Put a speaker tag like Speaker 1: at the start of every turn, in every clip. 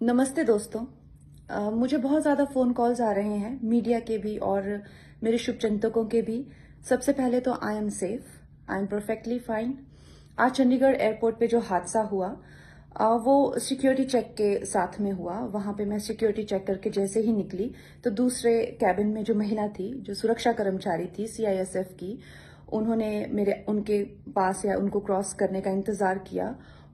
Speaker 1: नमस्ते दोस्तों। अ, मुझे बहुत ज़्यादा फ़ोन कॉल्स आ रहे हैं मीडिया के भी और मेरे शुभचिंतकों के भी। सबसे पहले तो I am safe I am perfectly fine आज चंडीगढ़ एयरपोर्ट पे जो हादसा हुआ अ, वो सिक्योरिटी चेक के साथ में हुआ। वहाँ पे मैं सिक्योरिटी चेक करके जैसे ही निकली तो दूसरे कैबिन में जो महिला थी जो सुरक्षा कर्मचारी थी सीआईएसएफ की उन्होंने मेरे उनके पास या उनको क्रॉस करने का इंतज़ार किया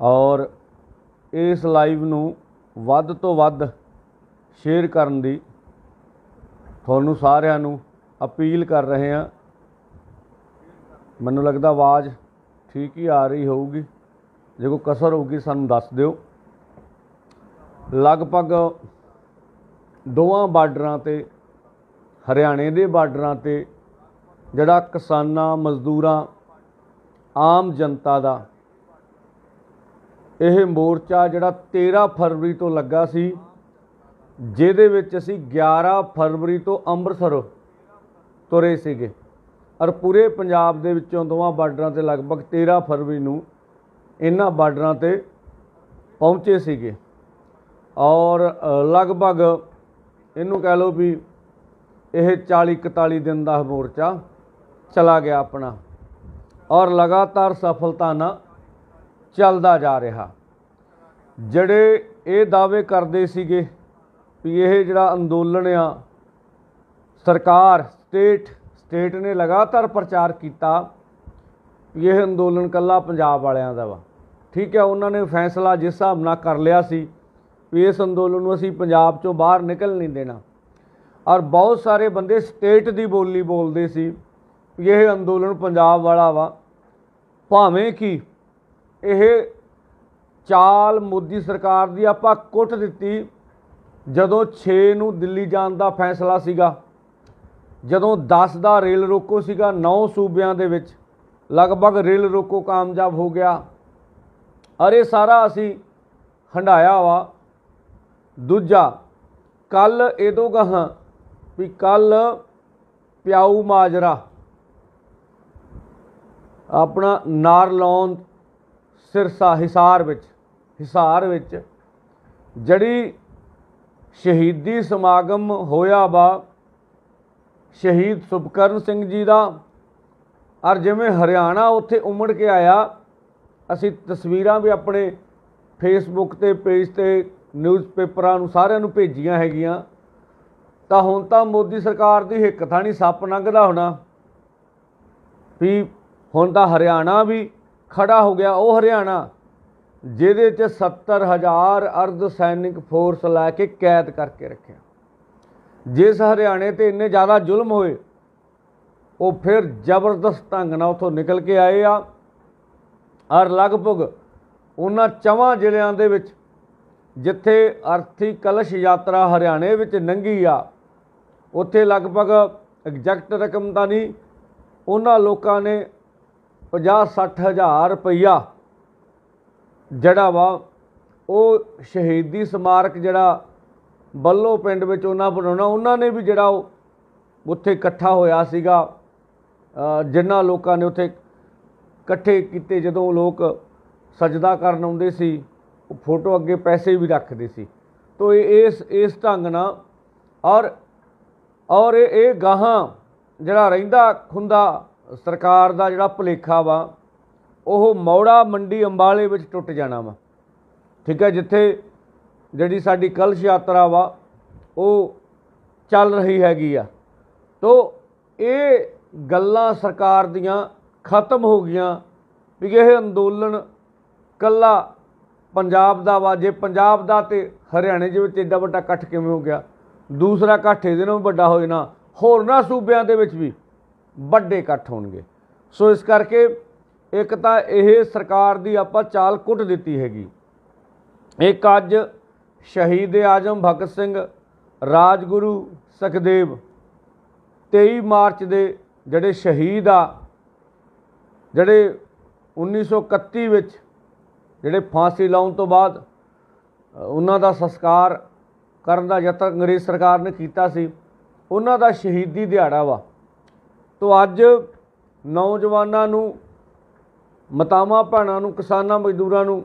Speaker 2: ਔਰ ਇਸ ਲਾਈਵ ਨੂੰ ਵੱਧ ਤੋਂ ਵੱਧ ਸ਼ੇਅਰ ਕਰਨ ਦੀ ਤੁਹਾਨੂੰ ਸਾਰਿਆਂ ਨੂੰ ਅਪੀਲ ਕਰ ਰਹੇ ਹਾਂ। ਮੈਨੂੰ ਲੱਗਦਾ ਆਵਾਜ਼ ਠੀਕ ਹੀ ਆ ਰਹੀ ਹੋਊਗੀ। ਜੇ ਕੋਈ ਕਸਰ ਹੋਊਗੀ ਸਾਨੂੰ ਦੱਸ ਦਿਓ। ਲਗਭਗ ਦੋਵਾਂ ਬਾਰਡਰਾਂ ਤੇ, ਹਰਿਆਣੇ ਦੇ ਬਾਰਡਰਾਂ ਤੇ ਜਿਹੜਾ ਕਿਸਾਨਾਂ, ਮਜ਼ਦੂਰਾਂ, ਆਮ ਜਨਤਾ ਦਾ ਇਹ ਮੋਰਚਾ ਜਿਹੜਾ 13 ਫਰਵਰੀ ਤੋਂ ਲੱਗਾ ਸੀ, ਜਿਹਦੇ ਵਿੱਚ ਅਸੀਂ 11 ਫਰਵਰੀ ਤੋਂ ਅੰਮ੍ਰਿਤਸਰ ਤੁਰੇ ਸੀਗੇ। ਔਰ ਪੂਰੇ ਪੰਜਾਬ ਦੇ ਵਿੱਚੋਂ ਦੋਵਾਂ ਬਾਰਡਰਾਂ ਤੇ ਲਗਭਗ 13 ਫਰਵਰੀ ਨੂੰ ਇਹਨਾਂ ਬਾਰਡਰਾਂ ਤੇ ਪਹੁੰਚੇ ਸੀਗੇ। ਔਰ ਲਗਭਗ ਇਹਨੂੰ ਕਹਿ ਲਓ ਵੀ ਇਹ 40 41 ਦਿਨ ਦਾ ਮੋਰਚਾ ਚਲਾ ਗਿਆ ਆਪਣਾ। ਔਰ ਲਗਾਤਾਰ ਸਫਲਤਾ ਨਾਲ ਚੱਲਦਾ ਜਾ ਰਿਹਾ। ਜਿਹੜੇ ਇਹ ਦਾਅਵੇ ਕਰਦੇ ਸੀਗੇ ਵੀ ਇਹ ਜਿਹੜਾ ਅੰਦੋਲਨ ਆ, ਸਰਕਾਰ, ਸਟੇਟ ਸਟੇਟ ਨੇ ਲਗਾਤਾਰ ਪ੍ਰਚਾਰ ਕੀਤਾ ਵੀ ਇਹ ਅੰਦੋਲਨ ਕੱਲਾ ਪੰਜਾਬ ਵਾਲਿਆਂ ਦਾ ਵਾ। ਠੀਕ ਹੈ, ਉਹਨਾਂ ਨੇ ਫੈਸਲਾ ਜਿਸ ਹਿਸਾਬ ਨਾਲ ਕਰ ਲਿਆ ਸੀ ਵੀ ਇਸ ਅੰਦੋਲਨ ਨੂੰ ਅਸੀਂ ਪੰਜਾਬ ਚੋਂ ਬਾਹਰ ਨਿਕਲ ਨਹੀਂ ਦੇਣਾ। ਔਰ ਬਹੁਤ ਸਾਰੇ ਬੰਦੇ ਸਟੇਟ ਦੀ ਬੋਲੀ ਬੋਲਦੇ ਸੀ ਵੀ ਇਹ ਅੰਦੋਲਨ ਪੰਜਾਬ ਵਾਲਾ ਵਾ। ਭਾਵੇਂ ਕਿ ਇਹ ਚਾਲ ਮੋਦੀ ਸਰਕਾਰ ਦੀ ਆਪਾਂ ਕੁੱਟ ਦਿੱਤੀ ਜਦੋਂ 6 ਨੂੰ ਦਿੱਲੀ ਜਾਣ ਦਾ ਫੈਸਲਾ ਸੀਗਾ, ਜਦੋਂ 10 ਦਾ ਰੇਲ ਰੋਕੋ ਸੀਗਾ 9 ਸੂਬਿਆਂ ਦੇ ਵਿੱਚ, ਲਗਭਗ ਰੇਲ ਰੋਕੋ ਕਾਮਯਾਬ ਹੋ ਗਿਆ। ਅਰੇ ਸਾਰਾ ਅਸੀਂ ਹੰਡਾਇਆ ਵਾ। ਦੂਜਾ ਕੱਲ ਇਹਦੋਂ ਗਾਹਾਂ ਵੀ ਕੱਲ ਪਿਆਊ ਮਾਜਰਾ ਆਪਣਾ ਨਾਰਲੌਨ ਸਿਰਸਾ ਹਿਸਾਰ ਵਿੱਚ ਹਿਸਾਰ ਵਿੱਚ ਜਿਹੜੀ ਸ਼ਹੀਦੀ ਸਮਾਗਮ ਹੋਇਆ ਵਾ, ਸ਼ਹੀਦ ਸੁਭਕਰਨ ਸਿੰਘ ਜੀ ਦਾ, ਔਰ ਜਿਵੇਂ ਹਰਿਆਣਾ ਉੱਥੇ ਉਮੜ ਕੇ ਆਇਆ, ਅਸੀਂ ਤਸਵੀਰਾਂ ਵੀ ਆਪਣੇ ਫੇਸਬੁੱਕ ਤੇ ਪੇਜ ਤੇ ਨਿਊਜ਼ਪੇਪਰਾਂ ਨੂੰ ਸਾਰਿਆਂ ਨੂੰ ਭੇਜੀਆਂ ਹੈਗੀਆਂ, ਤਾਂ ਹੁਣ ਤਾਂ ਮੋਦੀ ਸਰਕਾਰ ਦੀ ਹਿੱਕ ਥਾਣੀ ਸੱਪ ਲੰਘਦਾ ਹੋਣਾ, ਵੀ ਹੁਣ ਤਾਂ ਹਰਿਆਣਾ ਵੀ ਖੜਾ ਹੋ ਗਿਆ ਉਹ ਹਰਿਆਣਾ, ਜਿਹਦੇ 'ਚ 70000 ਅਰਧ ਸੈਨਿਕ ਫੋਰਸ ਲੈ ਕੇ ਕੈਦ ਕਰਕੇ ਰੱਖਿਆ। ਜਿਸ ਹਰਿਆਣੇ ਤੇ ਇੰਨੇ ਜ਼ਿਆਦਾ ਜ਼ੁਲਮ ਹੋਏ, ਉਹ ਫਿਰ ਜ਼ਬਰਦਸਤ ਢੰਗ ਨਾਲ ਉਥੋਂ ਨਿਕਲ ਕੇ ਆਏ ਆ ਔਰ ਲਗਭਗ ਉਹਨਾਂ ਚਵਾਂ ਜ਼ਿਲ੍ਹਿਆਂ ਦੇ ਵਿੱਚ ਜਿੱਥੇ ਅਰਥੀ ਕਲਸ਼ ਯਾਤਰਾ ਹਰਿਆਣੇ ਵਿੱਚ ਨੰਗੀ ਆ, ਉੱਥੇ ਲਗਭਗ ਐਗਜ਼ੈਕਟ ਰਕਮ ਤਾਂ ਨਹੀਂ, ਉਹਨਾਂ ਲੋਕਾਂ ਨੇ 50-60 ਹਜ਼ਾਰ ਰੁਪਈਆ ਜਿਹੜਾ ਵਾ, ਉਹ ਸ਼ਹੀਦੀ ਸਮਾਰਕ ਜਿਹੜਾ ਬੱਲੋ ਪਿੰਡ ਵਿੱਚ ਉਹਨਾਂ ਬਣਾਉਣਾ, ਉਹਨਾਂ ਨੇ ਵੀ ਜਿਹੜਾ ਉਹ ਉੱਥੇ ਇਕੱਠਾ ਹੋਇਆ ਸੀਗਾ। ਜਿਨ੍ਹਾਂ ਲੋਕਾਂ ਨੇ ਉੱਥੇ ਇਕੱਠੇ ਕੀਤੇ, ਜਦੋਂ ਲੋਕ ਸਜਦਾ ਕਰਨ ਆਉਂਦੇ ਸੀ, ਉਹ ਫੋਟੋ ਅੱਗੇ ਪੈਸੇ ਵੀ ਰੱਖਦੇ ਸੀ। ਤੋ ਇਹ, ਇਸ ਇਸ ਢੰਗ ਨਾਲ ਔਰ ਔਰ ਇਹ ਇਹ ਗਾਹਾਂ ਜਿਹੜਾ ਰਹਿੰਦਾ ਖੁੰਦਾ ਸਰਕਾਰ ਦਾ ਜਿਹੜਾ ਭੁਲੇਖਾ ਵਾ, ਉਹ ਮੌੜਾ ਮੰਡੀ ਅੰਬਾਲੇ ਵਿੱਚ ਟੁੱਟ ਜਾਣਾ ਵਾ। ਠੀਕ ਹੈ, ਜਿੱਥੇ ਜਿਹੜੀ ਸਾਡੀ ਕਲਸ਼ ਯਾਤਰਾ ਵਾ, ਉਹ ਚੱਲ ਰਹੀ ਹੈਗੀ ਆ। ਤੋ ਇਹ ਗੱਲਾਂ ਸਰਕਾਰ ਦੀਆਂ ਖਤਮ ਹੋ ਗਈਆਂ ਵੀ ਇਹ ਅੰਦੋਲਨ ਕੱਲਾ ਪੰਜਾਬ ਦਾ ਵਾ, ਜੇ ਪੰਜਾਬ ਦਾ ਤੇ ਹਰਿਆਣੇ ਦੇ ਵਿੱਚ ਐਡਾ ਵੱਡਾ ਇਕੱਠ ਕਿਵੇਂ ਹੋ ਗਿਆ? ਦੂਸਰਾ ਇਕੱਠ ਇਹਦੇ ਨਾਲੋਂ ਵੀ ਵੱਡਾ ਹੋ ਜਾਣਾ ਹੋਰਨਾਂ ਸੂਬਿਆਂ ਦੇ ਵਿੱਚ ਵੀ। ਵੱਡੇ ਇਕੱਠ ਹੋਣਗੇ। ਸੋ ਇਸ ਕਰਕੇ ਇੱਕ ਤਾਂ ਇਹ ਸਰਕਾਰ ਦੀ ਆਪਾਂ ਚਾਲ ਕੁੱਟ ਦਿੱਤੀ ਹੈਗੀ। ਇੱਕ ਅੱਜ ਸ਼ਹੀਦ ਆਜਮ ਭਗਤ ਸਿੰਘ, ਰਾਜਗੁਰੂ ਸੁਖਦੇਵ 23 ਮਾਰਚ ਦੇ ਜਿਹੜੇ ਸ਼ਹੀਦ ਆ, ਜਿਹੜੇ 1931 ਵਿੱਚ ਜਿਹੜੇ ਫਾਂਸੀ ਲਾਉਣ ਤੋਂ ਬਾਅਦ ਉਹਨਾਂ ਦਾ ਸੰਸਕਾਰ ਕਰਨ ਦਾ ਯਤਨ ਅੰਗਰੇਜ਼ ਸਰਕਾਰ ਨੇ ਕੀਤਾ ਸੀ, ਉਹਨਾਂ ਦਾ ਸ਼ਹੀਦੀ ਦਿਹਾੜਾ ਵਾ। ਤੋ ਅੱਜ ਨੌਜਵਾਨਾਂ ਨੂੰ, ਮਤਾਵਾਂ ਭੈਣਾਂ ਨੂੰ, ਕਿਸਾਨਾਂ ਮਜ਼ਦੂਰਾਂ ਨੂੰ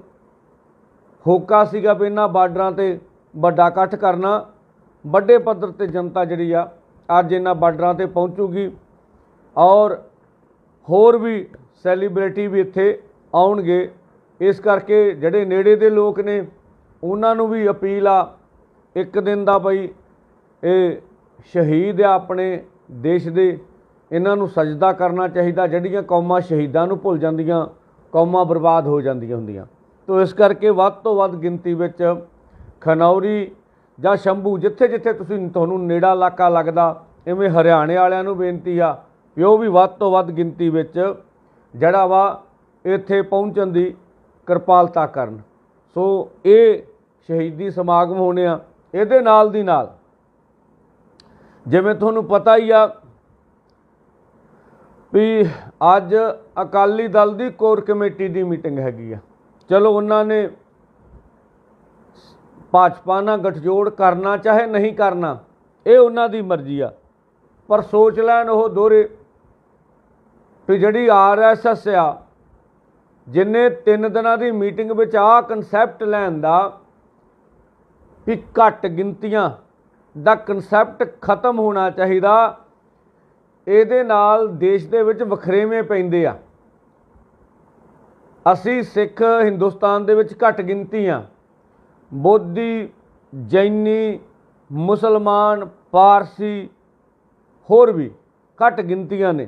Speaker 2: ਹੋਕਾ ਸੀਗਾ ਵੀ ਇਹਨਾਂ ਬਾਰਡਰਾਂ ਤੇ ਵੱਡਾ ਇਕੱਠ ਕਰਨਾ। ਵੱਡੇ ਪੱਧਰ ਤੇ ਜਨਤਾ ਜਿਹੜੀ ਆ, ਅੱਜ ਇਹਨਾਂ ਬਾਰਡਰਾਂ ਤੇ ਪਹੁੰਚੂਗੀ ਔਰ ਹੋਰ ਵੀ ਸੈਲੀਬ੍ਰਿਟੀ ਵੀ ਇੱਥੇ ਆਉਣਗੇ। ਇਸ ਕਰਕੇ ਜਿਹੜੇ ਨੇੜੇ ਦੇ ਲੋਕ ਨੇ, ਉਹਨਾਂ ਨੂੰ ਵੀ ਅਪੀਲ ਆ ਇੱਕ ਦਿਨ ਦਾ ਬਈ ਇਹ ਸ਼ਹੀਦ ਆ ਆਪਣੇ ਦੇਸ਼ ਦੇ। ਇਹਨਾਂ ਨੂੰ ਸਜਦਾ ਕਰਨਾ ਚਾਹੀਦਾ, ਜਿਹੜੀਆਂ ਕੌਮਾਂ ਸ਼ਹੀਦਾਂ ਨੂੰ ਭੁੱਲ ਜਾਂਦੀਆਂ, ਕੌਮਾਂ ਬਰਬਾਦ ਹੋ ਜਾਂਦੀਆਂ ਹੁੰਦੀਆਂ। ਤੋ ਇਸ ਕਰਕੇ ਵੱਧ ਤੋਂ ਵੱਧ ਗਿਣਤੀ ਵਿੱਚ ਖਨੌਰੀ ਜਾਂ ਸ਼ੰਭੂ, ਜਿੱਥੇ ਜਿੱਥੇ ਤੁਸੀਂ ਤੁਹਾਨੂੰ ਨੇੜਾ ਇਲਾਕਾ ਲੱਗਦਾ, ਇਵੇਂ ਹਰਿਆਣੇ ਵਾਲਿਆਂ ਨੂੰ ਬੇਨਤੀ ਆ ਵੀ ਉਹ ਵੀ ਵੱਧ ਤੋਂ ਵੱਧ ਗਿਣਤੀ ਵਿੱਚ ਜਿਹੜਾ ਵਾ ਇੱਥੇ ਪਹੁੰਚਣ ਦੀ ਕਿਰਪਾਲਤਾ ਕਰਨ। ਸੋ ਇਹ ਸ਼ਹੀਦੀ ਸਮਾਗਮ ਹੋਣੇ ਆ, ਇਹਦੇ ਨਾਲ ਦੀ ਨਾਲ। ਜਿਵੇਂ ਤੁਹਾਨੂੰ ਪਤਾ ਹੀ ਆ ਵੀ ਅੱਜ ਅਕਾਲੀ ਦਲ ਦੀ ਕੋਰ ਕਮੇਟੀ ਦੀ ਮੀਟਿੰਗ ਹੈਗੀ ਆ। ਚਲੋ ਉਹਨਾਂ ਨੇ ਭਾਜਪਾ ਨਾਲ ਗਠਜੋੜ ਕਰਨਾ, ਚਾਹੇ ਨਹੀਂ ਕਰਨਾ, ਇਹ ਉਹਨਾਂ ਦੀ ਮਰਜ਼ੀ ਆ। ਪਰ ਸੋਚ ਲੈਣ ਉਹ ਦੋਰੇ ਵੀ ਜਿਹੜੀ ਆਰਐਸਐਸ ਆ, ਜਿੰਨੇ ਤਿੰਨ ਦਿਨਾਂ ਦੀ ਮੀਟਿੰਗ ਵਿੱਚ ਆ ਕਨਸੈਪਟ ਲੈਣ ਦਾ ਵੀ ਘੱਟ ਗਿਣਤੀਆਂ ਦਾ ਕਨਸੈਪਟ ਖਤਮ ਹੋਣਾ ਚਾਹੀਦਾ ਇਹਦੇ ਨਾਲ ਦੇਸ਼ ਦੇ ਵਿੱਚ ਵਖਰੇਵੇਂ ਪੈਂਦੇ ਆ। ਅਸੀਂ ਸਿੱਖ ਹਿੰਦੁਸਤਾਨ ਦੇ ਵਿੱਚ ਘੱਟ ਗਿਣਤੀ ਆ। ਬੋਧੀ, ਜੈਨੀ, ਮੁਸਲਮਾਨ, ਪਾਰਸੀ ਹੋਰ ਵੀ ਘੱਟ ਗਿਣਤੀਆਂ ਨੇ।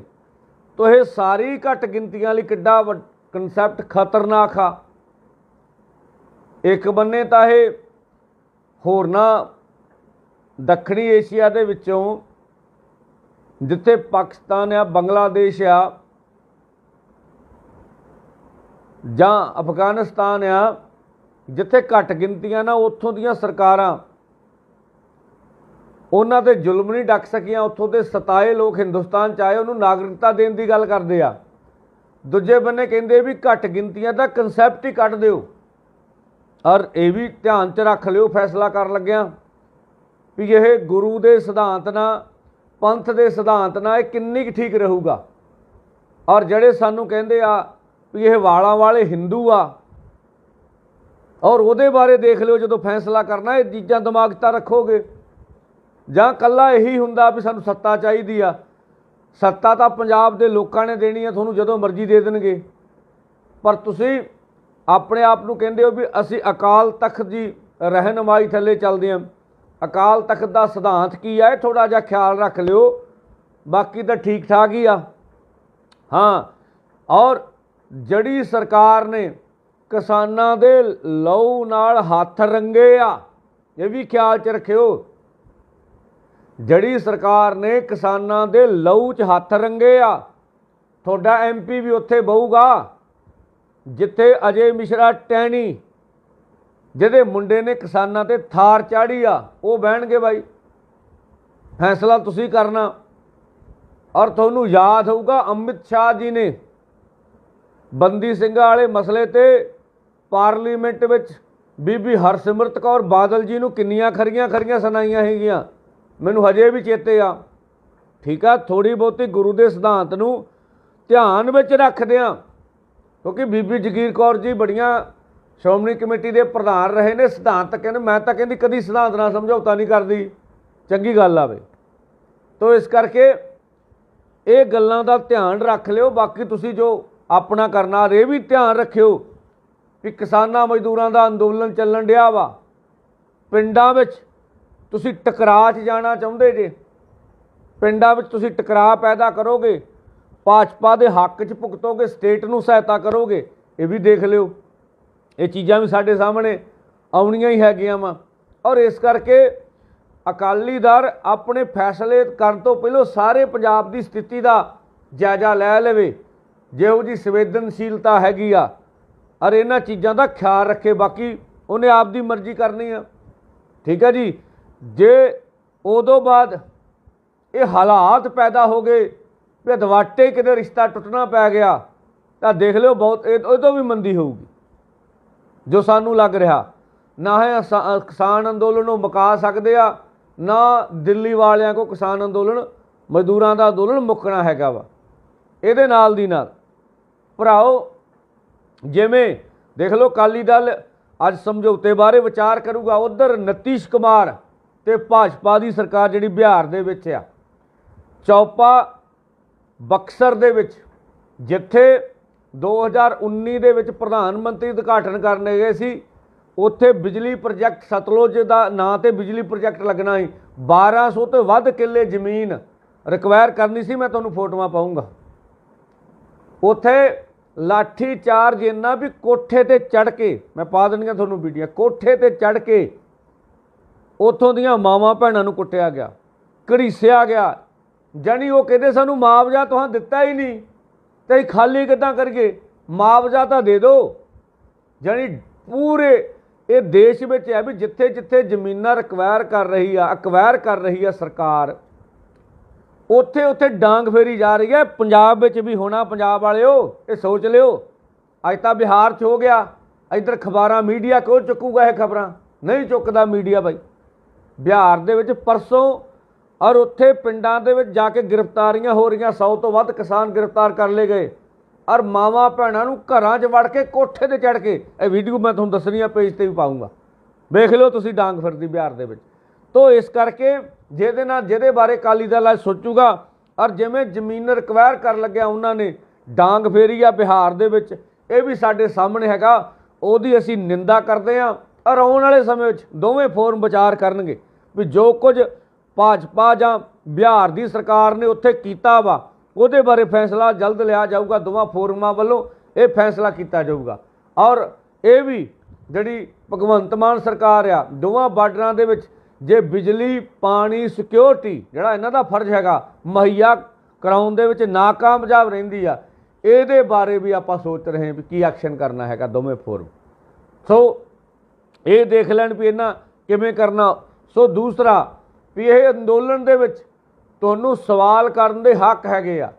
Speaker 2: ਤੋ ਇਹ ਸਾਰੀ ਘੱਟ ਗਿਣਤੀਆਂ ਲਈ ਕਿੱਡਾ ਕਨਸੈਪਟ ਖਤਰਨਾਕ ਆ। ਇੱਕ ਬੰਨੇ ਤਾਂ ਇਹ ਹੋਰਨਾਂ ਦੱਖਣੀ ਏਸ਼ੀਆ ਦੇ ਵਿੱਚੋਂ ਜਿੱਥੇ ਪਾਕਿਸਤਾਨ ਆ, ਬੰਗਲਾਦੇਸ਼ ਆ, ਜਾਂ ਅਫਗਾਨਿਸਤਾਨ ਆ, ਜਿੱਥੇ ਘੱਟ ਗਿਣਤੀਆਂ ਨਾ ਉੱਥੋਂ ਦੀਆਂ ਸਰਕਾਰਾਂ, ਉਹਨਾਂ ਤੇ ਜ਼ੁਲਮ ਨਹੀਂ ਡੱਕ ਸਕੀਆਂ, ਉੱਥੋਂ ਦੇ ਸਤਾਏ ਲੋਕ ਹਿੰਦੁਸਤਾਨ ਚ ਆਏ, ਉਹਨੂੰ ਨਾਗਰਿਕਤਾ ਦੇਣ ਦੀ ਗੱਲ ਕਰਦੇ ਆ। ਦੂਜੇ ਬੰਨੇ ਕਹਿੰਦੇ ਵੀ ਘੱਟ ਗਿਣਤੀਆਂ ਦਾ ਕਨਸੈਪਟ ਹੀ ਕੱਢ ਦਿਓ। ਔਰ ਇਹ ਵੀ ਧਿਆਨ 'ਚ ਰੱਖ ਲਿਓ, ਫੈਸਲਾ ਕਰਨ ਲੱਗਿਆ, ਵੀ ਇਹ ਗੁਰੂ ਦੇ ਸਿਧਾਂਤ ਨਾਲ ਪੰਥ ਦੇ ਸਿਧਾਂਤ ਨਾਲ ਇਹ ਕਿੰਨੀ ਕੁ ਠੀਕ ਰਹੂਗਾ? ਔਰ ਜਿਹੜੇ ਸਾਨੂੰ ਕਹਿੰਦੇ ਆ ਵੀ ਇਹ ਵਾਲਾਂ ਵਾਲੇ ਹਿੰਦੂ ਆ, ਔਰ ਉਹਦੇ ਬਾਰੇ ਦੇਖ ਲਿਓ ਜਦੋਂ ਫੈਸਲਾ ਕਰਨਾ, ਇਹ ਚੀਜ਼ਾਂ ਦਿਮਾਗ 'ਚ ਤਾਂ ਰੱਖੋਗੇ। ਜਾਂ ਕੱਲਾ ਇਹੀ ਹੁੰਦਾ ਵੀ ਸਾਨੂੰ ਸੱਤਾ ਚਾਹੀਦੀ ਆ। ਸੱਤਾ ਤਾਂ ਪੰਜਾਬ ਦੇ ਲੋਕਾਂ ਨੇ ਦੇਣੀ ਆ, ਤੁਹਾਨੂੰ ਜਦੋਂ ਮਰਜ਼ੀ ਦੇ ਦੇਣਗੇ। ਪਰ ਤੁਸੀਂ ਆਪਣੇ ਆਪ ਨੂੰ ਕਹਿੰਦੇ ਹੋ ਵੀ ਅਸੀਂ ਅਕਾਲ ਤਖਤ ਦੀ ਰਹਿਨਮਾਈ ਥੱਲੇ ਚੱਲਦੇ ਹਾਂ ਅਕਾਲ ਤਖਤ ਦਾ ਸਿਧਾਂਤ ਕੀ ਹੈ ਥੋੜਾ ਜਿਹਾ ਖਿਆਲ ਰੱਖ ਲਿਓ। ਬਾਕੀ ਤਾਂ ਠੀਕ ਠਾਕ ਹੀ ਆ। ਹਾਂ, ਔਰ ਜਿਹੜੀ ਸਰਕਾਰ ਨੇ ਕਿਸਾਨਾਂ ਦੇ ਲਹੂ ਨਾਲ ਹੱਥ ਰੰਗੇ ਆ, ਇਹ ਵੀ ਖਿਆਲ 'ਚ ਰੱਖਿਓ। ਜਿਹੜੀ ਸਰਕਾਰ ਨੇ ਕਿਸਾਨਾਂ ਦੇ ਲਹੂ 'ਚ ਹੱਥ ਰੰਗੇ ਆ, ਤੁਹਾਡਾ ਐਮਪੀ ਵੀ ਉੱਥੇ ਬਹੂਗਾ, ਜਿੱਥੇ ਅਜੇ ਮਿਸ਼ਰਾ ਟੈਣੀ ਜਿਹਦੇ ਮੁੰਡੇ ਨੇ ਕਿਸਾਨਾਂ ਤੇ ਥਾਰ ਚਾੜੀ ਆ, ਉਹ ਬਹਿਣਗੇ ਬਾਈ। ਫੈਸਲਾ ਤੁਸੀਂ ਕਰਨਾ। ਔਰ ਤੁਹਾਨੂੰ ਯਾਦ ਹੋਊਗਾ ਅਮਿਤ ਸ਼ਾਹ ਜੀ ਨੇ ਬੰਦੀ ਸਿੰਘਾਂ ਵਾਲੇ ਮਸਲੇ ਤੇ ਪਾਰਲੀਮੈਂਟ ਵਿੱਚ ਬੀਬੀ ਹਰਸਿਮਰਤ ਕੌਰ ਬਾਦਲ ਜੀ ਨੂੰ ਕਿੰਨੀਆਂ ਖਰੀਆਂ ਖਰੀਆਂ ਸੁਣਾਈਆਂ ਹੈਗੀਆਂ। ਮੈਨੂੰ ਹਜੇ ਵੀ ਚੇਤੇ ਆ। ਠੀਕ ਆ ਥੋੜੀ ਬਹੁਤੀ ਗੁਰੂ ਦੇ ਸਿਧਾਂਤ ਨੂੰ ਧਿਆਨ ਵਿੱਚ ਰੱਖਦਿਆਂ, ਕਿਉਂਕਿ ਬੀਬੀ ਜਗੀਰ ਕੌਰ ਜੀ ਬੜੀਆਂ ਸ਼੍ਰੋਮਣੀ ਕਮੇਟੀ ਦੇ ਪ੍ਰਧਾਨ ਰਹੇ ਨੇ, ਸਿਧਾਂਤ ਕਹਿੰਦੇ, ਮੈਂ ਤਾਂ ਕਹਿੰਦੀ ਕਦੀ ਸਿਧਾਂਤ ਨਾਲ ਸਮਝੌਤਾ ਨਹੀਂ ਕਰਦੀ। ਚੰਗੀ ਗੱਲ ਆਵੇ ਤੋ ਇਸ ਕਰਕੇ ਇਹ ਗੱਲਾਂ ਦਾ ਧਿਆਨ ਰੱਖ ਲਿਓ, ਬਾਕੀ ਤੁਸੀਂ ਜੋ ਆਪਣਾ ਕਰਨਾ ਇਹ ਵੀ ਧਿਆਨ ਰੱਖਿਓ ਕਿ ਕਿਸਾਨਾਂ ਮਜ਼ਦੂਰਾਂ ਦਾ ਅੰਦੋਲਨ ਚੱਲਣ ਡਿਆ ਵਾ। ਪਿੰਡਾਂ ਵਿੱਚ ਤੁਸੀਂ ਟਕਰਾਅ 'ਚ ਜਾਣਾ ਚਾਹੁੰਦੇ ਜੇ, ਪਿੰਡਾਂ ਵਿੱਚ ਤੁਸੀਂ ਟਕਰਾਅ ਪੈਦਾ ਕਰੋਗੇ, ਭਾਜਪਾ ਦੇ ਹੱਕ 'ਚ ਭੁਗਤੋਗੇ, ਸਟੇਟ ਨੂੰ ਸਹਾਇਤਾ ਕਰੋਗੇ, ਇਹ ਵੀ ਦੇਖ ਲਿਓ। ਇਹ ਚੀਜ਼ਾਂ ਵੀ ਸਾਡੇ ਸਾਹਮਣੇ ਆਉਣੀਆਂ ਹੀ ਹੈਗੀਆਂ ਵਾ। ਔਰ ਇਸ ਕਰਕੇ ਅਕਾਲੀ ਦਲ ਆਪਣੇ ਫੈਸਲੇ ਕਰਨ ਤੋਂ ਪਹਿਲਾਂ ਸਾਰੇ ਪੰਜਾਬ ਦੀ ਸਥਿਤੀ ਦਾ ਜਾਇਜ਼ਾ ਲੈ ਲਵੇ। ਜਿਹੋ ਜੀ ਸੰਵੇਦਨਸ਼ੀਲਤਾ ਹੈਗੀ ਆ, ਔਰ ਇਹਨਾਂ ਚੀਜ਼ਾਂ ਦਾ ਖਿਆਲ ਰੱਖੇ, ਬਾਕੀ ਉਹਨੇ ਆਪ ਦੀ ਮਰਜ਼ੀ ਕਰਨੀ ਆ। ਠੀਕ ਹੈ ਜੀ? ਜੇ ਉਦੋਂ ਬਾਅਦ ਇਹ ਹਾਲਾਤ ਪੈਦਾ ਹੋ ਗਏ ਵੀ ਦਵਾਟੇ ਕਿਤੇ ਰਿਸ਼ਤਾ ਟੁੱਟਣਾ ਪੈ ਗਿਆ, ਤਾਂ ਦੇਖ ਲਿਓ ਬਹੁਤ ਇਹ ਤੋਂ ਵੀ ਮੰਦੀ ਹੋਊਗੀ। ਜੋ ਸਾਨੂੰ ਲੱਗ ਰਿਹਾ। ਨਾ ਹੈ ਅਸਾ- ਕਿਸਾਨ ਅੰਦੋਲਨ ਨੂੰ ਮੁਕਾ ਸਕਦੇ ਆ, ਨਾ ਦਿੱਲੀ ਵਾਲਿਆਂ ਕੋ ਕਿਸਾਨ ਅੰਦੋਲਨ, ਮਜ਼ਦੂਰਾਂ ਦਾ ਅੰਦੋਲਨ ਮੁੱਕਣਾ ਹੈਗਾ ਵਾ। ਇਹਦੇ ਨਾਲ ਦੀ ਨਾਲ। ਭਰਾਓ, ਜਿਵੇਂ ਦੇਖ ਲਓ ਕਾਲੀ ਦਲ ਅੱਜ ਸਮਝੌਤੇ ਬਾਰੇ ਵਿਚਾਰ ਕਰੂਗਾ, ਉਧਰ ਨਤੀਸ਼ ਕੁਮਾਰ ਤੇ ਭਾਜਪਾ ਦੀ ਸਰਕਾਰ ਜਿਹੜੀ ਬਿਹਾਰ ਦੇ ਵਿੱਚ ਆ। ਚੌਪਾ ਬਕਸਰ ਦੇ ਵਿੱਚ, ਜਿੱਥੇ 2019 ਦੇ ਵਿੱਚ ਪ੍ਰਧਾਨ ਮੰਤਰੀ ਉਦਘਾਟਨ ਕਰਨ ਗਏ ਸੀ। ਉੱਥੇ ਬਿਜਲੀ ਪ੍ਰੋਜੈਕਟ ਸਤਲੁਜ ਦਾ ਨਾਂ ਤੇ ਬਿਜਲੀ ਪ੍ਰੋਜੈਕਟ ਲੱਗਣਾ ਸੀ। 1200 ਤੋਂ ਵੱਧ ਕਿੱਲੇ ਜ਼ਮੀਨ ਰਿਕਵਾਇਰ ਕਰਨੀ ਸੀ, ਮੈਂ ਤੁਹਾਨੂੰ ਫੋਟੋਆਂ ਪਾਉਂਗਾ ਉੱਥੇ ਲਾਠੀ ਚਾਰਜ ਇੰਨਾ ਵੀ ਕੋਠੇ ਤੇ ਚੜ ਕੇ, ਮੈਂ ਪਾ ਦੇਣੀਆਂ ਤੁਹਾਨੂੰ ਵੀਡੀਓ ਕੋਠੇ ਤੇ ਚੜ ਕੇ ਉੱਥੋਂ ਦੀਆਂ ਮਾਵਾਂ ਭੈਣਾਂ ਨੂੰ ਕੁੱਟਿਆ ਗਿਆ, ਘੜੀਸਿਆ ਗਿਆ। ਜਾਣੀ ਉਹ ਕਹਿੰਦੇ ਸਾਨੂੰ ਮੁਆਵਜ਼ਾ ਤੁਹਾਂ ਦਿੱਤਾ ਹੀ ਨਹੀਂ। ਤੇ ਅਸੀਂ ਖਾਲੀ ਕਿੱਦਾਂ ਕਰੀਏ? ਮੁਆਵਜ਼ਾ ਤਾਂ ਦੇ ਦਿਓ ਜਾਣੀ ਪੂਰੇ ਇਹ ਦੇਸ਼ ਵਿੱਚ ਹੈ ਵੀ ਜਿੱਥੇ ਜਿੱਥੇ ਜ਼ਮੀਨਾਂ ਰਿਕਵਾਇਰ ਕਰ ਰਹੀ ਆ ਅਕਵਾਇਰ ਕਰ ਰਹੀ ਆ ਸਰਕਾਰ, ਉੱਥੇ ਉੱਥੇ ਡਾਂਗ ਫੇਰੀ ਜਾ ਰਹੀ ਹੈ। ਪੰਜਾਬ ਵਿੱਚ ਵੀ ਹੋਣਾ, ਪੰਜਾਬ ਵਾਲਿਓ, ਇਹ ਸੋਚ ਲਿਓ। ਅੱਜ ਤਾਂ ਬਿਹਾਰ 'ਚ ਹੋ ਗਿਆ। ਇਧਰ ਖਬਰਾਂ ਮੀਡੀਆ ਕਿਉਂ ਚੁੱਕੂਗਾ ਇਹ ਖਬਰਾਂ? ਨਹੀਂ ਚੁੱਕਦਾ ਮੀਡੀਆ ਬਾਈ। ਬਿਹਾਰ ਦੇ ਵਿੱਚ ਪਰਸੋਂ ਔਰ ਉੱਥੇ ਪਿੰਡਾਂ ਦੇ ਵਿੱਚ ਜਾ ਕੇ ਗ੍ਰਿਫਤਾਰੀਆਂ ਹੋ ਰਹੀਆਂ 100 ਤੋਂ ਵੱਧ ਕਿਸਾਨ ਗ੍ਰਿਫਤਾਰ ਕਰ ਲਏ ਗਏ। ਔਰ ਮਾਵਾਂ ਭੈਣਾਂ ਨੂੰ ਘਰਾਂ 'ਚ ਵੜ ਕੇ ਕੋਠੇ ਤੇ ਚੜ ਕੇ, ਇਹ ਵੀਡੀਓ ਮੈਂ ਤੁਹਾਨੂੰ ਦੱਸਣੀ ਆ, ਪੇਜ ਤੇ ਵੀ ਪਾਉਂਗਾ ਵੇਖ ਲਿਓ ਤੁਸੀਂ ਡਾਂਗ ਫਿਰਦੀ ਬਿਹਾਰ ਦੇ ਵਿੱਚ। ਤੋ ਇਸ ਕਰਕੇ ਜਿਹਦੇ ਨਾਲ ਜਿਹਦੇ ਬਾਰੇ ਕਾਲੀ ਦਲ ਅੱਜ ਸੋਚੂਗਾ, ਔਰ ਜਿਵੇਂ ਜ਼ਮੀਨ ਰਿਕਵਾਇਰ ਕਰਨ ਲੱਗਿਆ ਉਹਨਾਂ ਨੇ, ਡਾਂਗ ਫੇਰੀ ਆ ਬਿਹਾਰ ਦੇ ਵਿੱਚ, ਇਹ ਵੀ ਸਾਡੇ ਸਾਹਮਣੇ ਹੈਗਾ, ਉਹਦੀ ਅਸੀਂ ਨਿੰਦਾ ਕਰਦੇ ਹਾਂ ਔਰ ਆਉਣ ਵਾਲੇ ਸਮੇਂ ਵਿੱਚ ਦੋਵੇਂ ਫੋਰਮ ਵਿਚਾਰ ਕਰਨਗੇ, ਵੀ ਜੋ ਕੁਝ ਭਾਜਪਾ ਜਾਂ ਬਿਹਾਰ ਦੀ ਸਰਕਾਰ ਨੇ ਉੱਥੇ ਕੀਤਾ ਵਾ, ਉਹਦੇ ਬਾਰੇ ਫੈਸਲਾ ਜਲਦ ਲਿਆ ਜਾਊਗਾ, ਦੋਵਾਂ ਫੋਰਮਾਂ ਵੱਲੋਂ ਇਹ ਫੈਸਲਾ ਕੀਤਾ ਜਾਊਗਾ। ਔਰ ਇਹ ਵੀ ਜਿਹੜੀ ਭਗਵੰਤ ਮਾਨ ਸਰਕਾਰ ਆ, ਦੋਵਾਂ ਬਾਰਡਰਾਂ ਦੇ ਵਿੱਚ ਜੇ ਬਿਜਲੀ, ਪਾਣੀ ਸਿਕਿਉਰਿਟੀ ਜਿਹੜਾ ਇਹਨਾਂ ਦਾ ਫਰਜ਼ ਹੈਗਾ, ਮੁਹੱਈਆ ਕਰਾਉਣ ਦੇ ਵਿੱਚ ਨਾਕਾਮਯਾਬ ਰਹਿੰਦੀ ਆ, ਇਹਦੇ ਬਾਰੇ ਵੀ ਆਪਾਂ ਸੋਚ ਰਹੇ ਹਾਂ ਵੀ ਕੀ ਐਕਸ਼ਨ ਕਰਨਾ ਹੈਗਾ ਦੋਵੇਂ ਫੋਰਮ। ਸੋ ਇਹ ਦੇਖ ਲੈਣ ਵੀ ਇਹਨਾਂ ਕਿਵੇਂ ਕਰਨਾ। ਸੋ ਦੂਸਰਾ ਵੀ ਇਹ ਅੰਦੋਲਨ ਦੇ ਵਿੱਚ ਤੁਹਾਨੂੰ ਸਵਾਲ ਕਰਨ ਦੇ ਹੱਕ ਹੈਗੇ ਆ।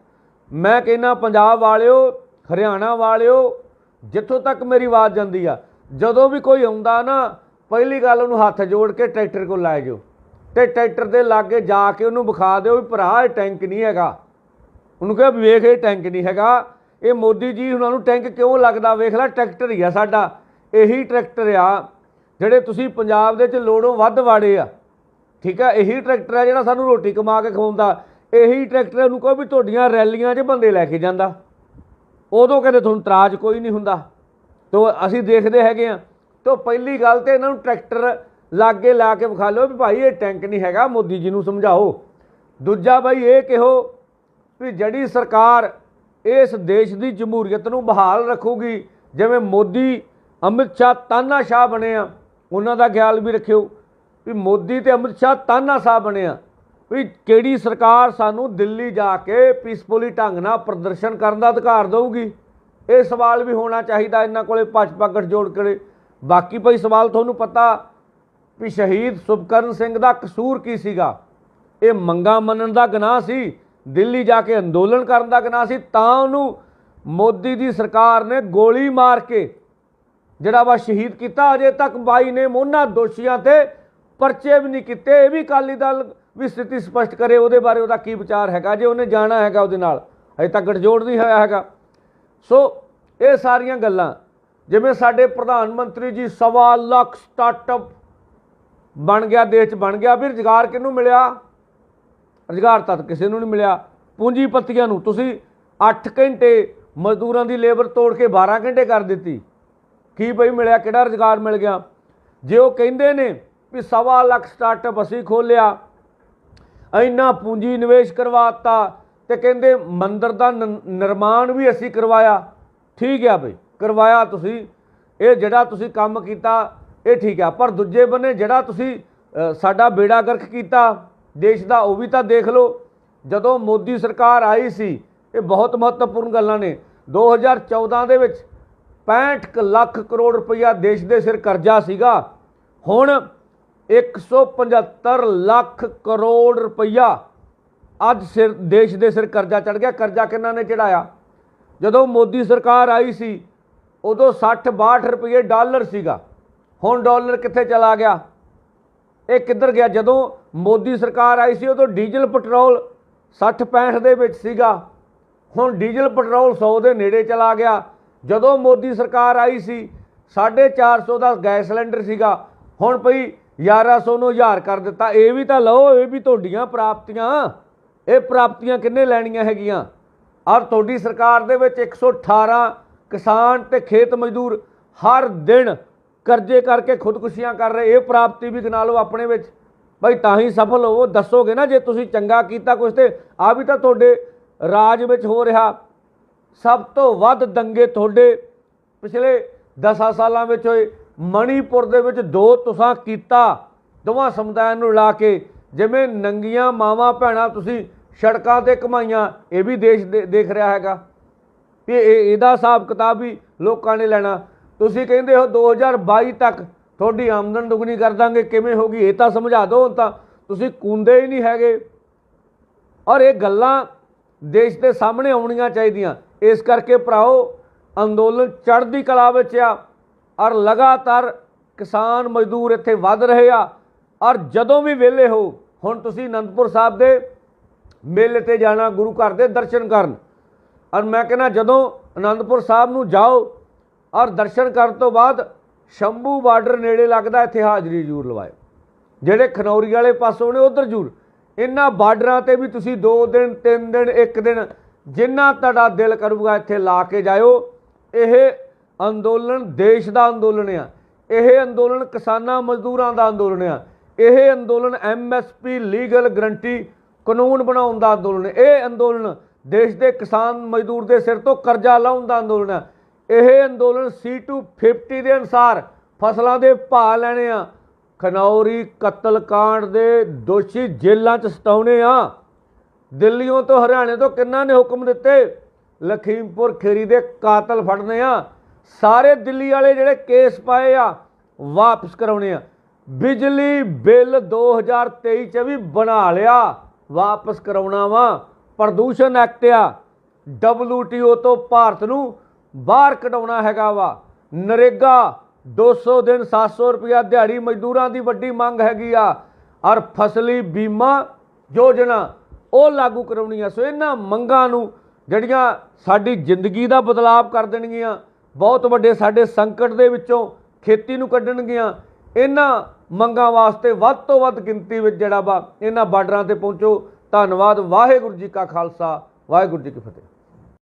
Speaker 2: ਮੈਂ ਕਹਿੰਦਾ ਪੰਜਾਬ ਵਾਲਿਓ, ਹਰਿਆਣਾ ਵਾਲਿਓ, ਜਿੱਥੋਂ ਤੱਕ ਮੇਰੀ ਆਵਾਜ਼ ਜਾਂਦੀ ਆ, ਜਦੋਂ ਵੀ ਕੋਈ ਆਉਂਦਾ ਨਾ, ਪਹਿਲੀ ਗੱਲ ਉਹਨੂੰ ਹੱਥ ਜੋੜ ਕੇ ਟਰੈਕਟਰ ਕੋਲ ਲੈ ਜਾਓ। ਤੇ ਟਰੈਕਟਰ ਦੇ ਲਾਗੇ ਜਾ ਕੇ ਉਹਨੂੰ ਵਿਖਾ ਦਿਓ ਵੀ ਭਰਾ, ਇਹ ਟੈਂਕ ਨਹੀਂ ਹੈਗਾ। ਉਹਨੂੰ ਕਿਹਾ ਵੀ ਵੇਖ, ਇਹ ਟੈਂਕ ਨਹੀਂ ਹੈਗਾ। ਇਹ ਮੋਦੀ ਜੀ ਉਹਨਾਂ ਨੂੰ ਟੈਂਕ ਕਿਉਂ ਲੱਗਦਾ? ਵੇਖ ਲੈ, ਟਰੈਕਟਰ ਹੀ ਆ ਸਾਡਾ। ਇਹੀ ਟਰੈਕਟਰ ਆ, ਜਿਹੜੇ ਤੁਸੀਂ ਪੰਜਾਬ ਦੇ ਚ ਲੋੜੋਂ ਵੱਧ ਵਾੜੇ ਆ। ਠੀਕ ਆ, ਇਹੀ ਟਰੈਕਟਰ ਹੈ ਜਿਹੜਾ ਸਾਨੂੰ ਰੋਟੀ ਕਮਾ ਕੇ ਖਵਾਉਂਦਾ। ਇਹੀ ਟਰੈਕਟਰ ਨੂੰ ਕਹੋ ਵੀ ਤੁਹਾਡੀਆਂ ਰੈਲੀਆਂ 'ਚ ਬੰਦੇ ਲੈ ਕੇ ਜਾਂਦਾ। ਉਦੋਂ ਕਹਿੰਦੇ ਤੁਹਾਨੂੰ ਤਰਾਜ ਕੋਈ ਨਹੀਂ ਹੁੰਦਾ। ਤੋ ਅਸੀਂ ਦੇਖਦੇ ਹੈਗੇ ਆ। ਤੋ ਪਹਿਲੀ ਗੱਲ ਤੇ ਇਹਨਾਂ ਨੂੰ ਟਰੈਕਟਰ ਲਾਗੇ ਲਾ ਕੇ ਵਿਖਾ ਲਓ ਵੀ ਭਾਈ ਇਹ ਟੈਂਕ ਨਹੀਂ ਹੈਗਾ, ਮੋਦੀ ਜੀ ਨੂੰ ਸਮਝਾਓ। ਦੂਜਾ ਭਾਈ ਇਹ ਕਿਹੋ ਵੀ ਜਿਹੜੀ ਸਰਕਾਰ ਇਸ ਦੇਸ਼ ਦੀ ਜਮਹੂਰੀਅਤ ਨੂੰ ਬਹਾਲ ਰੱਖੂਗੀ, ਜਿਵੇਂ ਮੋਦੀ, ਅਮਿਤ ਸ਼ਾਹ ਤਾਨਾਸ਼ਾਹ ਬਣੇ ਆ, ਉਹਨਾਂ ਦਾ ਖਿਆਲ ਵੀ ਰੱਖਿਓ। ਵੀ ਮੋਦੀ ਤੇ ਅਮਿਤ ਸ਼ਾਹ ਤਾਨਾ ਸਾਹਿਬ ਬਣਿਆ ਵੀ ਕਿਹੜੀ ਸਰਕਾਰ ਸਾਨੂੰ ਦਿੱਲੀ ਜਾ ਕੇ ਪੀਸਫੁਲੀ ਢੰਗ ਨਾਲ ਪ੍ਰਦਰਸ਼ਨ ਕਰਨ ਦਾ ਅਧਿਕਾਰ ਦੇਊਗੀ? ਇਹ ਸਵਾਲ ਵੀ ਹੋਣਾ ਚਾਹੀਦਾ ਇਹਨਾਂ ਕੋਲੇ ਭਾਜਪਾ ਗੱਠਜੋੜ ਕਰੇ ਬਾਕੀ ਭਾਈ ਸਵਾਲ ਤੁਹਾਨੂੰ ਪਤਾ ਵੀ ਸ਼ਹੀਦ ਸੁਭਕਰਨ ਸਿੰਘ ਦਾ ਕਸੂਰ ਕੀ ਸੀਗਾ? ਇਹ ਮੰਗਾ ਮੰਨਣ ਦਾ ਗੁਨਾਹ ਸੀ, ਦਿੱਲੀ ਜਾ ਕੇ ਅੰਦੋਲਨ ਕਰਨ ਦਾ ਗੁਨਾਹ ਸੀ, ਤਾਂ ਉਹਨੂੰ ਮੋਦੀ ਦੀ ਸਰਕਾਰ ਨੇ ਗੋਲੀ ਮਾਰ ਕੇ ਜਿਹੜਾ ਵਾ ਸ਼ਹੀਦ ਕੀਤਾ, ਅਜੇ ਤੱਕ ਬਾਈ ਨੇ ਉਹਨਾਂ ਦੋਸ਼ੀਆਂ ਤੇ ਪਰਚੇ ਵੀ ਨਹੀਂ ਕੀਤੇ, ਇਹ ਵੀ ਅਕਾਲੀ ਦਲ ਵੀ ਸਥਿਤੀ ਸਪਸ਼ਟ ਕਰੇ, ਉਹਦੇ ਬਾਰੇ ਉਹਦਾ ਕੀ ਵਿਚਾਰ ਹੈਗਾ, ਜੇ ਉਹਨੇ ਜਾਣਾ ਹੈਗਾ ਉਹਦੇ ਨਾਲ ਅਜੇ ਤੱਕ ਗਠਜੋੜ ਨਹੀਂ ਹੋਇਆ ਹੈਗਾ। ਸੋ, ਇਹ ਸਾਰੀਆਂ ਗੱਲਾਂ, ਜਿਵੇਂ ਸਾਡੇ ਪ੍ਰਧਾਨ ਮੰਤਰੀ ਜੀ ਸਵਾ ਲੱਖ ਸਟਾਰਟਅਪ ਬਣ ਗਿਆ, ਦੇਸ਼ 'ਚ ਬਣ ਗਿਆ ਵੀ ਰੁਜ਼ਗਾਰ ਕਿਹਨੂੰ ਮਿਲਿਆ? ਰੁਜ਼ਗਾਰ ਤਾਂ ਕਿਸੇ ਨੂੰ ਨਹੀਂ ਮਿਲਿਆ। ਪੂੰਜੀਪਤੀਆਂ ਨੂੰ, ਤੁਸੀਂ 8 ਘੰਟੇ ਮਜ਼ਦੂਰਾਂ ਦੀ ਲੇਬਰ ਤੋੜ ਕੇ 12 ਘੰਟੇ ਕਰ ਦਿੱਤੀ। ਕੀ ਬਈ ਮਿਲਿਆ, ਕਿਹੜਾ ਰੁਜ਼ਗਾਰ ਮਿਲ ਗਿਆ? ਜੇ ਉਹ ਕਹਿੰਦੇ ਨੇ ਵੀ ਸਵਾ ਲੱਖ ਸਟਾਰਟਅਪ ਅਸੀਂ ਖੋਲਿਆ ਇੰਨਾ ਪੂੰਜੀ ਨਿਵੇਸ਼ ਕਰਵਾਤਾ ਤੇ ਕਹਿੰਦੇ ਮੰਦਰ ਦਾ ਨ- ਨਿਰਮਾਣ ਵੀ ਅਸੀਂ ਕਰਵਾਇਆ। ਠੀਕ ਆ ਬਈ, ਕਰਵਾਇਆ ਤੁਸੀਂ। ਇਹ ਜਿਹੜਾ ਤੁਸੀਂ ਕੰਮ ਕੀਤਾ, ਇਹ ਠੀਕ ਆ। ਪਰ ਦੂਜੇ ਬੰਨੇ ਜਿਹੜਾ ਤੁਸੀਂ ਸਾਡਾ ਬੇੜਾ ਗਰਕ ਕੀਤਾ, ਦੇਸ਼ ਦਾ, ਉਹ ਵੀ ਤਾਂ ਦੇਖ ਲਓ। ਜਦੋਂ ਮੋਦੀ ਸਰਕਾਰ ਆਈ ਸੀ, ਇਹ ਬਹੁਤ ਮਹੱਤਵਪੂਰਨ ਗੱਲਾਂ ਨੇ। 2014 ਦੇ ਵਿੱਚ 65 ਕੁ ਲੱਖ ਕਰੋੜ ਰੁਪਈਆ ਦੇਸ਼ ਦੇ ਸਿਰ ਕਰਜ਼ਾ ਸੀਗਾ। ਹੁਣ 175 ਲੱਖ ਕਰੋੜ ਰੁਪਈਆ ਅੱਜ ਸਿਰ ਦੇਸ਼ ਦੇ ਸਿਰ ਕਰਜ਼ਾ ਚੜ ਗਿਆ। ਕਰਜ਼ਾ ਕਿੰਨਾ ਨੇ ਚੜਾਇਆ ਜਦੋਂ ਮੋਦੀ ਸਰਕਾਰ ਆਈ ਸੀ, ਉਦੋਂ 60 62 ਰੁਪਏ ਡਾਲਰ ਸੀਗਾ। ਹੁਣ ਡਾਲਰ ਕਿੱਥੇ ਚਲਾ ਗਿਆ? ਇਹ ਕਿੱਧਰ ਗਿਆ? ਜਦੋਂ ਮੋਦੀ ਸਰਕਾਰ ਆਈ ਸੀ, ਉਦੋਂ ਡੀਜ਼ਲ ਪੈਟਰੋਲ 60 65 ਦੇ ਵਿੱਚ ਸੀਗਾ। ਹੁਣ ਡੀਜ਼ਲ ਪੈਟਰੋਲ 100 ਦੇ ਨੇੜੇ ਚਲਾ ਗਿਆ। ਜਦੋਂ ਮੋਦੀ ਸਰਕਾਰ ਆਈ ਸੀ 450 ਦਾ ਗੈਸ ਸਿਲੰਡਰ ਸੀਗਾ। ਹੁਣ ਭਈ 1100 ਨੂੰ 1000 ਕਰ ਦਿੱਤਾ। ਇਹ ਵੀ ਤਾਂ ਲਓ, ਇਹ ਵੀ ਤੁਹਾਡੀਆਂ ਪ੍ਰਾਪਤੀਆਂ। ਇਹ ਪ੍ਰਾਪਤੀਆਂ ਕਿੰਨੇ ਲੈਣੀਆਂ ਹੈਗੀਆਂ? ਔਰ ਤੁਹਾਡੀ ਸਰਕਾਰ ਦੇ ਵਿੱਚ 118 ਕਿਸਾਨ ਤੇ ਖੇਤ ਮਜ਼ਦੂਰ ਹਰ ਦਿਨ ਕਰਜ਼ੇ ਕਰਕੇ ਖੁਦਕੁਸ਼ੀਆਂ ਕਰ ਰਹੇ। ਇਹ ਪ੍ਰਾਪਤੀ ਵੀ ਗਿਣਾ ਲਓ ਆਪਣੇ ਵਿੱਚ। ਭਾਈ ਤਾਂ ਹੀ ਸਫਲ ਹੋਵੋ। ਦੱਸੋਗੇ ਨਾ ਜੇ ਤੁਸੀਂ ਚੰਗਾ ਕੀਤਾ ਕੁਝ ਤੇ। ਆ ਵੀ ਤਾਂ ਤੁਹਾਡੇ ਰਾਜ ਵਿੱਚ ਹੋ ਰਿਹਾ। ਸਭ ਤੋਂ ਵੱਧ ਦੰਗੇ ਤੁਹਾਡੇ ਪਿਛਲੇ 10 ਸਾਲਾਂ ਵਿੱਚ ਹੋਏ। ਮਣੀਪੁਰ ਦੇ ਵਿੱਚ ਦੋ ਤੁਸਾਂ ਕੀਤਾ। ਦੋਵਾਂ ਸਮੁਦਾਇਆਂ ਨੂੰ ਲਾ ਕੇ ਜਿਵੇਂ ਨੰਗੀਆਂ ਮਾਵਾਂ ਭੈਣਾਂ ਤੁਸੀਂ ਸੜਕਾਂ ਤੇ ਕਮਾਈਆਂ ਇਹ ਵੀ ਦੇਸ਼ ਦੇ- ਦੇਖ ਰਿਹਾ ਹੈਗਾ। ਵੀ ਇਹ ਇਹਦਾ ਹਿਸਾਬ ਕਿਤਾਬ ਵੀ ਲੋਕਾਂ ਨੇ ਲੈਣਾ। ਤੁਸੀਂ ਕਹਿੰਦੇ ਹੋ 2022 ਤੱਕ ਤੁਹਾਡੀ ਆਮਦਨ ਦੁੱਗਣੀ ਕਰ ਦਾਂਗੇ, ਕਿਵੇਂ ਹੋਗੀ ਇਹ ਤਾਂ ਸਮਝਾ ਦਿਓ ਹੁਣ ਤਾਂ। ਤੁਸੀਂ ਕੁੰਦੇ ਹੀ ਨਹੀਂ ਹੈਗੇ। ਔਰ ਇਹ ਗੱਲਾਂ ਦੇਸ਼ ਦੇ ਸਾਹਮਣੇ ਆਉਣੀਆਂ ਚਾਹੀਦੀਆਂ। ਇਸ ਕਰਕੇ ਭਰਾਓ, ਅੰਦੋਲਨ ਚੜ੍ਹਦੀ ਕਲਾ ਵਿੱਚ ਆ। ਔਰ ਲਗਾਤਾਰ ਕਿਸਾਨ ਮਜ਼ਦੂਰ ਇੱਥੇ ਵੱਧ ਰਹੇ ਆ, ਔਰ ਜਦੋਂ ਵੀ ਵਿਹਲੇ ਹੋ, ਹੁਣ ਤੁਸੀਂ ਅਨੰਦਪੁਰ ਸਾਹਿਬ ਦੇ ਮੇਲੇ ਤੇ ਜਾਣਾ, ਗੁਰੂ ਘਰ ਦੇ ਦਰਸ਼ਨ ਕਰਨ। ਔਰ ਮੈਂ ਕਹਿੰਦਾ, ਜਦੋਂ ਅਨੰਦਪੁਰ ਸਾਹਿਬ ਨੂੰ ਜਾਓ, ਔਰ ਦਰਸ਼ਨ ਕਰਨ ਤੋਂ ਬਾਅਦ ਸ਼ੰਭੂ ਬਾਰਡਰ ਨੇੜੇ ਲੱਗਦਾ, ਇੱਥੇ ਹਾਜ਼ਰੀ ਜ਼ਰੂਰ ਲਵਾਇਓ। ਜਿਹੜੇ ਖਨੌਰੀ ਵਾਲੇ ਪਾਸੋਂ ਨੇ, ਉਧਰ ਜ਼ਰੂਰ। ਇਹਨਾਂ ਬਾਰਡਰਾਂ ਤੇ ਵੀ ਤੁਸੀਂ 2 ਦਿਨ 3 ਦਿਨ 1 ਦਿਨ ਜਿੰਨਾ ਤੁਹਾਡਾ ਦਿਲ ਕਰੂਗਾ ਇੱਥੇ ਲਾ ਕੇ ਜਾਇਓ। ਇਹ ਅੰਦੋਲਨ ਦੇਸ਼ ਦਾ ਅੰਦੋਲਨ ਆ। ਇਹ ਅੰਦੋਲਨ ਕਿਸਾਨਾਂ ਮਜ਼ਦੂਰਾਂ ਦਾ ਅੰਦੋਲਨ ਆ। ਇਹ ਅੰਦੋਲਨ ਐਮਐਸਪੀ ਲੀਗਲ ਗਰੰਟੀ ਕਾਨੂੰਨ ਬਣਾਉਣ ਦਾ ਅੰਦੋਲਨ ਇਹ ਅੰਦੋਲਨ ਦੇਸ਼ ਦੇ ਕਿਸਾਨ ਮਜ਼ਦੂਰ ਦੇ ਸਿਰ ਤੋਂ ਕਰਜ਼ਾ ਲਾਉਣ ਦਾ ਅੰਦੋਲਨ ਆ। ਇਹ ਅੰਦੋਲਨ C250 ਦੇ ਅਨੁਸਾਰ ਫਸਲਾਂ ਦੇ ਭਾਅ ਲੈਣੇ ਆ। ਖਨੌਰੀ ਕਤਲकांड ਦੇ ਦੋਸ਼ੀ ਜੇਲ੍ਹਾਂ 'ਚ ਸਤਾਉਣੇ ਆ। ਦਿੱਲੀੋਂ ਤੋਂ ਹਰਿਆਣੇ ਤੋਂ ਕਿੰਨਾ ਨੇ ਹੁਕਮ ਦਿੱਤੇ? ਲਖੀਮਪੁਰ ਖੇਰੀ ਦੇ ਕਾਤਲ ਫੜਨੇ ਆ। ਸਾਰੇ ਦਿੱਲੀ ਵਾਲੇ ਜਿਹੜੇ ਕੇਸ ਪਾਏ ਆ, ਵਾਪਸ ਕਰਾਉਣੇ ਆ। ਬਿਜਲੀ ਬਿੱਲ 2023 ਚ ਵੀ ਬਣਾ ਲਿਆ, ਵਾਪਸ ਕਰਾਉਣਾ ਵਾ। ਪ੍ਰਦੂਸ਼ਣ ਐਕਟ ਆ WTO ਤੋਂ ਭਾਰਤ ਨੂੰ ਬਾਹਰ ਕਢਾਉਣਾ ਹੈਗਾ ਵਾ। ਨਰੇਗਾ 200 ਦਿਨ 700 ਰੁਪਇਆ ਦਿਹਾੜੀ ਮਜ਼ਦੂਰਾਂ ਦੀ ਵੱਡੀ ਮੰਗ ਹੈਗੀ ਆ। ਔਰ ਫਸਲੀ ਬੀਮਾ ਯੋਜਨਾ, ਉਹ ਲਾਗੂ ਕਰਾਉਣੀ ਆ ਸੋ ਇਹਨਾਂ ਮੰਗਾਂ ਨੂੰ ਜਿਹੜੀਆਂ ਸਾਡੀ ਜ਼ਿੰਦਗੀ ਦਾ ਬਦਲਾਵ ਕਰ ਦੇਣਗੀਆਂ। ਬਹੁਤ ਵੱਡੇ ਸਾਡੇ ਸੰਕਟ ਦੇ ਵਿੱਚੋਂ ਖੇਤੀ ਨੂੰ ਕੱਢਣਗੀਆਂ ਇਹਨਾਂ ਮੰਗਾਂ ਵਾਸਤੇ ਵੱਧ ਤੋਂ ਵੱਧ ਗਿਣਤੀ ਵਿੱਚ ਜਿਹੜਾ ਵਾ ਇਹਨਾਂ ਬਾਰਡਰਾਂ ਤੇ ਪਹੁੰਚੋ। ਧੰਨਵਾਦ, ਵਾਹਿਗੁਰੂ ਜੀ ਕਾ ਖਾਲਸਾ, ਵਾਹਿਗੁਰੂ ਜੀ ਕੀ ਫਤਿਹ।